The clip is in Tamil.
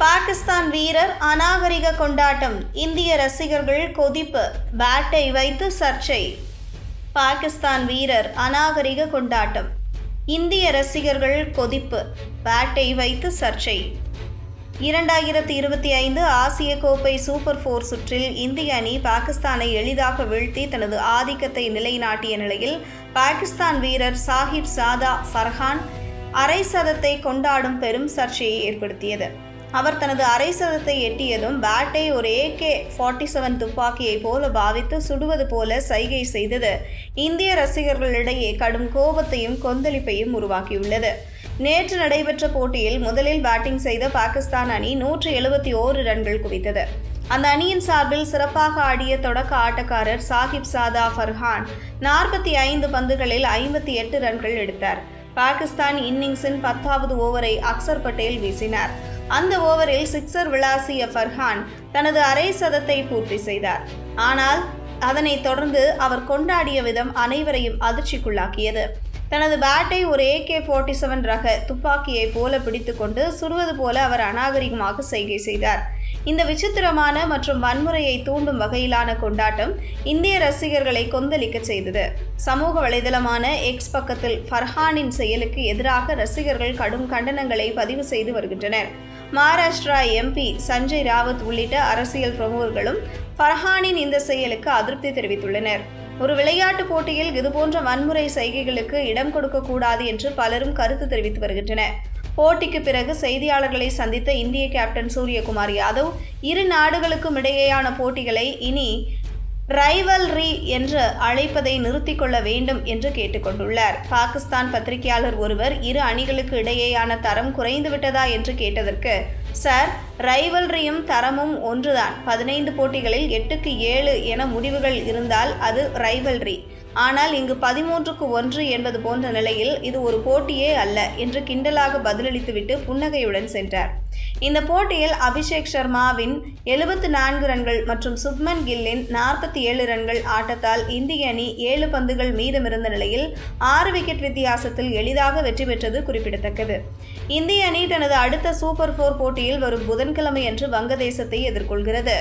பாகிஸ்தான் வீரர் அநாகரிக கொண்டாட்டம். இந்திய ரசிகர்கள் கொதிப்பு. பேட்டை வைத்து சர்ச்சை. பாகிஸ்தான் வீரர் அநாகரிக கொண்டாட்டம். இந்திய ரசிகர்கள் கொதிப்பு. பேட்டை வைத்து சர்ச்சை. இரண்டாயிரத்தி இருபத்தி ஐந்து ஆசிய கோப்பை சூப்பர் ஃபோர் சுற்றில் இந்திய அணி பாகிஸ்தானை எளிதாக வீழ்த்தி தனது ஆதிக்கத்தை நிலைநாட்டிய நிலையில் பாகிஸ்தான் வீரர் சாஹிப் சாதா ஃபர்ஹான் அரை சதத்தை கொண்டாடும் பெரும் சர்ச்சையை ஏற்படுத்தியது. அவர் தனது அரை சதத்தை எட்டியதும் பேட்டை ஒரு ஏகே ஃபார்ட்டி செவன் துப்பாக்கியை போல பாவித்து சுடுவது போல சைகை செய்தது. இந்திய ரசிகர்களிடையே கடும் கோபத்தையும் கொந்தளிப்பையும் உருவாக்கியுள்ளது. நேற்று நடைபெற்ற போட்டியில் முதலில் பேட்டிங் செய்த பாகிஸ்தான் அணி நூற்று எழுபத்தி ஓரு ரன்கள் குவித்தது. அந்த அணியின் சார்பில் சிறப்பாக ஆடிய தொடக்க ஆட்டக்காரர் சாஹிப் சாதா ஃபர்ஹான் நாற்பத்தி ஐந்து பந்துகளில் ஐம்பத்தி எட்டு ரன்கள் எடுத்தார். பாகிஸ்தான் இன்னிங்ஸின் பத்தாவது ஓவரை அக்சர் பட்டேல் வீசினார். அந்த ஓவரில் சிக்ஸர் விளாசிய ஃபர்ஹான் தனது அரை சதத்தை பூர்த்தி செய்தார். ஆனால் அதனைத் தொடர்ந்து அவர் கொண்டாடிய விதம் அனைவரையும் அதிர்ச்சிக்குள்ளாக்கியது. தனது பேட்டை ஒரு ஏகே ஃபார்ட்டி செவன் ரக துப்பாக்கியை போல பிடித்துக்கொண்டு சுடுவது போல அவர் அநாகரிகமாக செய்கை செய்தார். இந்த விசித்திரமான மற்றும் வன்முறையை தூண்டும் வகையிலான கொண்டாட்டம் இந்திய ரசிகர்களை கொந்தளிக்க செய்தது. சமூக வலைதளமான எக்ஸ் பக்கத்தில் ஃபர்ஹானின் செயலுக்கு எதிராக ரசிகர்கள் கடும் கண்டனங்களை பதிவு செய்து வருகின்றனர். மகாராஷ்டிரா எம்பி சஞ்சய் ராவத் உள்ளிட்ட அரசியல் பிரமுகர்களும் ஃபர்ஹானின் இந்த செயலுக்கு அதிருப்தி தெரிவித்துள்ளனர். ஒரு விளையாட்டு போட்டியில் இதுபோன்ற வன்முறை செய்கைகளுக்கு இடம் கொடுக்கக்கூடாது என்று பலரும் கருத்து தெரிவித்து வருகின்றனர். போட்டிக்கு பிறகு செய்தியாளர்களை சந்தித்த இந்திய கேப்டன் சூரியகுமார் யாதவ் இரு நாடுகளுக்கும் இடையேயான போட்டிகளை இனி ரைவல்ரி என்று அழைப்பதை நிறுத்திக் கொள்ள வேண்டும் என்று கேட்டுக்கொண்டுள்ளார். பாகிஸ்தான் பத்திரிகையாளர் ஒருவர் இரு அணிகளுக்கு இடையேயான தரம் குறைந்துவிட்டதா என்று கேட்டதற்கு சார் ரைவல்ரியும் தரமும் ஒன்றுதான். பதினைந்து போட்டிகளில் எட்டுக்கு ஏழு என முடிவுகள் இருந்தால் அது ரைவல்ரி. ஆனால் இங்கு பதிமூன்றுக்கு ஒன்று என்பது போன்ற நிலையில் இது ஒரு போட்டியே அல்ல என்று கிண்டலாக பதிலளித்துவிட்டு புன்னகையுடன் சென்றார். இந்த போட்டியில் அபிஷேக் சர்மாவின் எழுபத்து நான்கு ரன்கள் மற்றும் சுப்மன் கில்லின் நாற்பத்தி ஏழு ரன்கள் ஆட்டத்தால் இந்திய அணி ஏழு பந்துகள் மீதமிருந்த நிலையில் ஆறு விக்கெட் வித்தியாசத்தில் எளிதாக வெற்றி பெற்றது குறிப்பிடத்தக்கது. இந்திய அணி தனது அடுத்த சூப்பர் ஃபோர் போட்டியில் வரும் புதன்கிழமை அன்று வங்கதேசத்தை எதிர்கொள்கிறது.